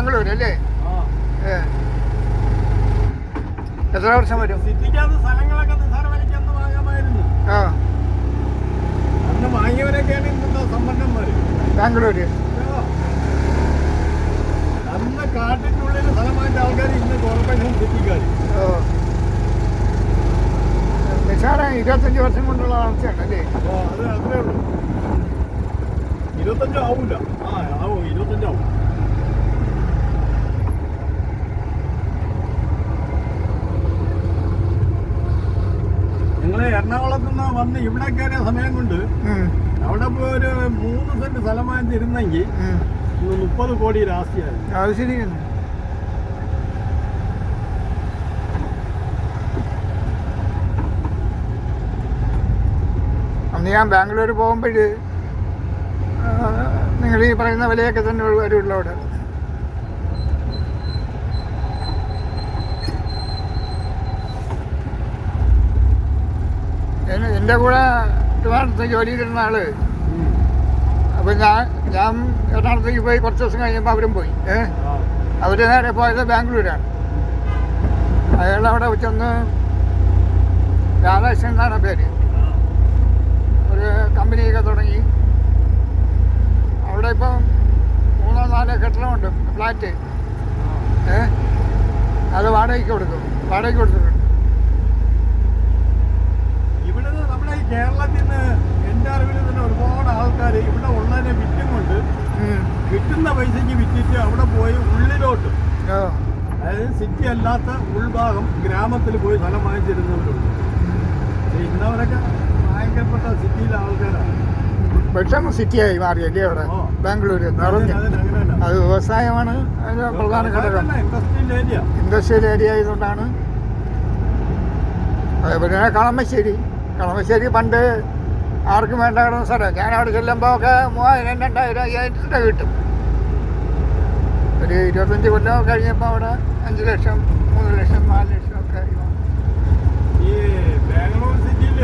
ബാംഗ്ലൂർ അല്ലേ എത്ര വർഷം വരും? സ്ഥലങ്ങളൊക്കെ ആ. വാങ്ങിയവരൊക്കെയാണ് ഇന്നത്തെ സമ്പന്നന്മാര്. ബാംഗ്ലൂര്. അന്ന് കാട്ടിനുള്ളിൽ സ്ഥലമായിട്ട് ആൾക്കാർ ഇന്ന് കോർപ്പറേഷൻ നിസാരം ഇരുപത്തഞ്ച് വർഷം കൊണ്ടുള്ള വളർച്ചയാണ് അല്ലേ അത് അത്രേ ഉള്ളൂ. ഇരുപത്തഞ്ചോ ആവൂല. ആ ആവും ഇരുപത്തഞ്ചാവും നിങ്ങൾ എറണാകുളത്ത് നിന്ന് വന്ന് ഇവിടെ കയറിയ സമയം കൊണ്ട് അവിടെ പോയി ഒരു മൂന്ന് സെന്റ് സ്ഥലം വാങ്ങിച്ചിരുന്നെങ്കിൽ മുപ്പത് കോടി അത് ശരിയാണ്. അന്ന് ഞാൻ ബാംഗ്ലൂർ പോകുമ്പോൾ നിങ്ങൾ ഈ പറയുന്ന വിലയൊക്കെ തന്നെ വരുള്ളൂ അവിടെ എന്നെ- എന്റെ കൂടെ ട്രിവാൻഡ്രത്ത് ജോലി ചെയ്തിരുന്ന ആൾ. അപ്പം ഞാൻ ഞാൻ എറണാകുളത്തേക്ക് പോയി കുറച്ച് ദിവസം കഴിഞ്ഞപ്പോൾ അവരും പോയി. ആ. അവർ നേരെ പോയത് ബാംഗ്ലൂരാണ്. അയാൾ അവിടെ ചെന്ന് രാധാകൃഷ്ണൻ എന്നാണ് പേര്. ഒരു കമ്പനിയൊക്കെ തുടങ്ങി. അവിടെ ഇപ്പം മൂന്നോ നാലോ കെട്ടിടമുണ്ട് ഫ്ലാറ്റ്. ഏ? അത് വാടകയ്ക്ക് കൊടുക്കും വാടകയ്ക്ക് കൊടുത്തിട്ടുണ്ട്. കേരളത്തിൽ നിന്ന് എന്റെ അറിവിൽ തന്നെ ഒരുപാട് ആൾക്കാർ ഇവിടെ ഉള്ളതിനെ വിറ്റും കൊണ്ട് കിട്ടുന്ന പൈസയ്ക്ക് വിറ്റിട്ട് അവിടെ പോയി ഉള്ളിലോട്ട്. അതായത് സിറ്റി അല്ലാത്ത ഉൾഭാഗം ഗ്രാമത്തിൽ പോയി സ്ഥലം വാങ്ങിച്ചിരുന്നവരുണ്ട്. ഇന്നവരൊക്കെ ഭയങ്കരപ്പെട്ട സിറ്റിയിലെ ആൾക്കാരാണ്. പെട്ടെന്ന് സിറ്റിയായി മാറിയല്ലേ അവിടെ? ബാംഗ്ലൂര് ബാംഗ്ലൂർ നിറഞ്ഞു അത് വ്യവസായമാണ് പ്രധാന ഘടകം. അതല്ല, ഇൻഡസ്ട്രിയൽ ഏരിയ ഇൻഡസ്ട്രിയൽ ഏരിയ ആയതുകൊണ്ടാണ്. അതേപോലെ കളമശ്ശേരി കളമശ്ശേരി പണ്ട് ആർക്കും വേണ്ട കിടന്ന സ്ഥലം. ഞാൻ അവിടെ ചെല്ലുമ്പോൾ ഒക്കെ മൂവായിരം രണ്ടായിരം അയ്യായിരത്തിന്റെ കിട്ടും. ഒരു ഇരുപത്തഞ്ച് കൊല്ലം കഴിഞ്ഞപ്പോൾ അവിടെ അഞ്ച് ലക്ഷം മൂന്ന് ലക്ഷം നാല് ലക്ഷം ഒക്കെ ഈ ബാംഗ്ലൂർ സിറ്റിയിൽ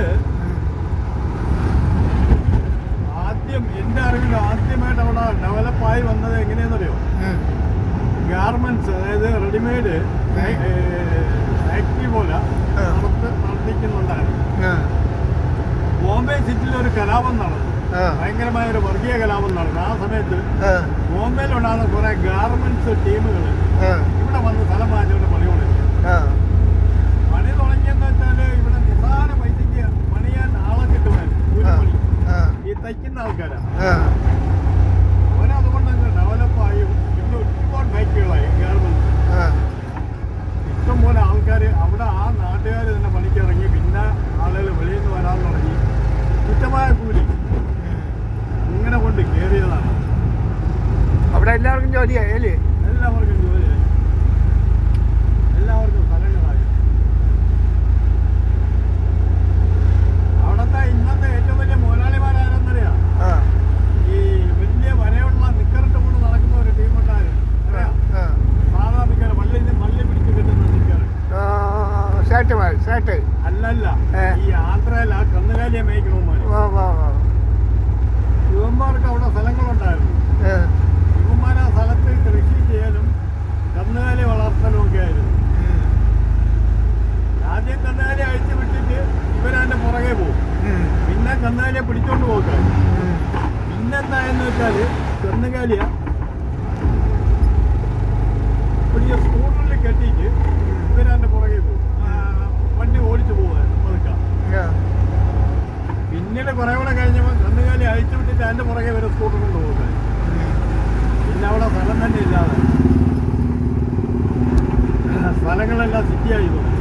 ആദ്യം എന്റെ അറിവിൽ ആദ്യമായിട്ട് അവിടെ ഡെവലപ്പായി വന്നത് എങ്ങനെയാണെന്നറിയോ? ഗാർമെന്റ്സ് അതായത് റെഡിമെയ്ഡ് ഫാക്ടറി പോലെ ആ. നടത്ത് നടത്തിക്കുന്നുണ്ടായിരുന്നു ആ. ബോംബെ സിറ്റിയിൽ ഒരു കലാപം നടന്നു. ഭയങ്കരമായ ഒരു വർഗീയ കലാപം നടന്നു. ആ സമയത്ത് ബോംബെയിൽ ബോംബെയിലുണ്ടാകുന്ന കുറെ ഗാർമെന്റ്സ് ടീമുകൾ. ഇവിടെ വന്ന് സ്ഥലം മാറ്റിക്കൊണ്ട് പണി തുടങ്ങി. പണി തുടങ്ങിയെന്ന് വെച്ചാൽ ഇവിടെ നിസാര പൈസക്ക് പണിയാൻ ആളെ കിട്ടുമായിരുന്നു ഈ തയ്ക്കുന്ന ആൾക്കാരാ. അവരതുകൊണ്ട് അങ്ങ് ഡെവലപ്പായി ഇവിടെ ഒരുപാട് ഫാക്ടറികളായി ഗാർമെന്റ്സ്. ഇഷ്ടംപോലെ ആൾക്കാർ അവിടെ ആ നാട്ടുകാർ തന്നെ പണിക്കിറങ്ങി പിന്നെ ആളുകൾ വെളിയിൽ നിന്ന് വരാൻ തുടങ്ങി തുച്ഛമായ കൂലി. ഇങ്ങനെ കൊണ്ട് കയറിയതാണ് അവിടെ എല്ലാവർക്കും ജോലിയായി അല്ലേ? എല്ലാവർക്കും ജോലിയായി. എല്ലാവർക്കും സ്ഥലങ്ങളായി അവിടത്തെ ഇന്നത്തെ ഏറ്റവും വലിയ മുതലാളിമാരാരെന്നറിയാ. ഈ വലിയ വരയുള്ള നിക്കറിട്ട് കൊണ്ട് നടക്കുന്ന ഒരു ടീമുണ്ടായിരുന്നു. സാധാ നിക്കർ വള്ളി വള്ളി പിടിച്ച് കിട്ടുന്ന നിക്കറ്. ഷർട്ട് ഷർട്ട് അല്ലല്ല. ഈ ആന്ധ്രയിൽ ആ കന്നുകാലിയെ മേയ്ക്കണമാര് യുവന്മാർക്ക് അവിടെ സ്ഥലങ്ങളുണ്ടായിരുന്നു. യുവന്മാർ ആ സ്ഥലത്ത് കൃഷി ചെയ്യലും കന്നുകാലി വളർത്തലും ഒക്കെ ആയിരുന്നു. ആദ്യം കന്നുകാലി അഴിച്ചു വിട്ടിട്ട് ഇവരതിന്റെ പുറകെ പോകും. പിന്നെ കന്നുകാലിയെ പിടിച്ചോണ്ട് പോകാൻ ഉം. പിന്നെന്തായെന്ന് വെച്ചാൽ കന്നുകാലിയ പിടിച്ച സ്കൂട്ടറിൽ കെട്ടിയിട്ട് ഇവരതിന്റെ പുറകെ പോകും ആ, വണ്ടി ഓടിച്ചു പതുക്കാം. പിന്നീട് കുറെ കൂടെ കഴിഞ്ഞപ്പോൾ കന്നുകാലി അഴിച്ചു വിട്ടിട്ട് അതിന്റെ പുറകെ വരെ സ്കൂട്ടർ കൊണ്ട് പോകുന്നത് പിന്നെ അവിടെ സ്ഥലം തന്നെ ഇല്ലാതെ. സ്ഥലങ്ങളെല്ലാം സിറ്റിയായി പോകും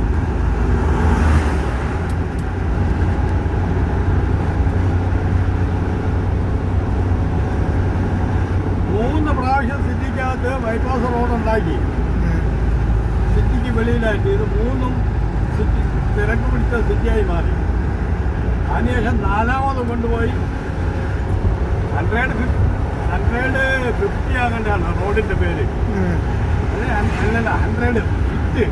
മൂന്ന് പ്രാവശ്യം സിറ്റിക്കകത്ത് ബൈപ്പാസ് റോഡ് ഉണ്ടാക്കി. സിറ്റിക്ക് വെളിയിലായിട്ട് ഇത് മൂന്നും സിറ്റി തിരക്ക് പിടിച്ച സിറ്റിയായി മാറി. അതിനുശേഷം നാലാമത് കൊണ്ടുപോയി. ഹൺഡ്രഡ് ഹൺഡ്രഡ് ഫിഫ്റ്റി ആകേണ്ടതാണ് റോഡിന്റെ പേര്. അല്ലല്ല ഹൺഡ്രഡ് ഫിറ്റ്.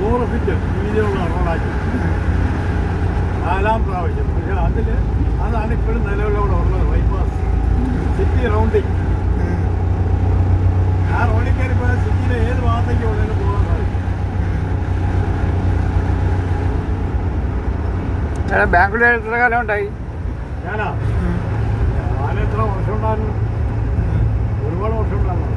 നൂറ് ഫിറ്റ് വീതിയുള്ള റോഡാക്കി. നാലാം പ്രാവശ്യം. പക്ഷെ അതിൽ അതാണ് ഇപ്പോഴും നിലവിലവിടെ ഉള്ളത് ബൈപ്പാസ്. City rounding. ബാംഗ്ലൂർ എത്ര കാലം ഉണ്ടായി? ഞാനാ? ഞാൻ എത്ര വർഷം ഉണ്ടായിരുന്നു? ഒരുപാട് വർഷം ഉണ്ടായിരുന്നു.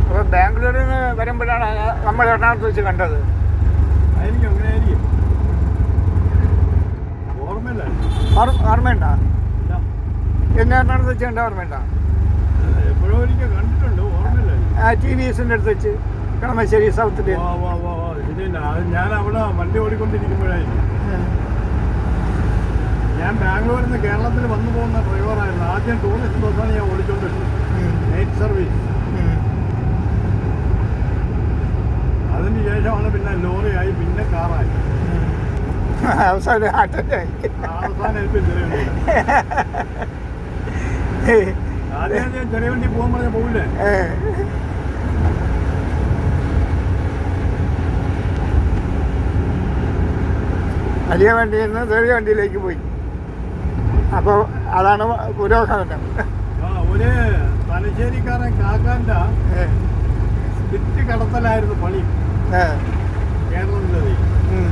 അപ്പോൾ ബാംഗ്ലൂരിൽ നിന്ന് വരുമ്പോഴാണ് നമ്മൾ എറണാകുളത്ത് വെച്ച് കണ്ടത്. ആയിരിക്കും അങ്ങനെ ആയിരിക്കും. ഓർമ്മയില്ല. ഓർ- ഓർമ്മയുണ്ടോ. എന്നെ എറണാകുളത്ത് വെച്ച് കണ്ട ഓർമ്മയുണ്ടോ എപ്പോഴും ഒരിക്കൽ കണ്ടിട്ടുണ്ട് ഓർമ്മയില്ല ആ ടി വി എസിന്റെ അടുത്ത് വെച്ച് കളമശ്ശേരി സൗത്തിൽ ഞാൻ അവിടെ വണ്ടി ഓടിക്കൊണ്ടിരിക്കുമ്പോഴായിരിക്കും ഞാൻ ബാംഗ്ലൂരിൽ നിന്ന് കേരളത്തിൽ വന്നു പോകുന്ന ഡ്രൈവറായിരുന്നു. ആദ്യം ടൂറിസ്റ്റ് ബസ്സാണ് ഞാൻ ഓടിച്ചോണ്ടിരുന്നത്. നൈറ്റ് സർവീസ് അതിന് ശേഷമാണ് പിന്നെ ലോറിയായി പിന്നെ കാറായി. അവസാനം അവസാനം എനിക്ക് വലിയ വണ്ടിയിൽ നിന്ന് ചെറിയ വണ്ടിയിലേക്ക് പോയി. അപ്പോൾ അതാണ് പുരോഗമനം. ഒരു തലശ്ശേരിക്കാരൻ കാക്കാന്റെ വിറ്റ് കടത്തലായിരുന്നു പണി കേരളത്തിലെ കേരളത്തിലത്.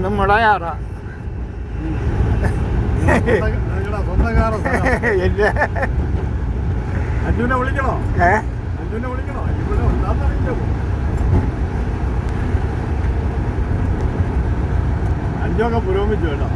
ഇതാണ് മുളയാറ എന്റെ അഞ്ജുനെ വിളിക്കണോ? ഏ? അഞ്ജുനെ വിളിക്കണോ? ഇവിടെ അഞ്ചൊക്കെ പുരോഗമിച്ചു കേട്ടോ.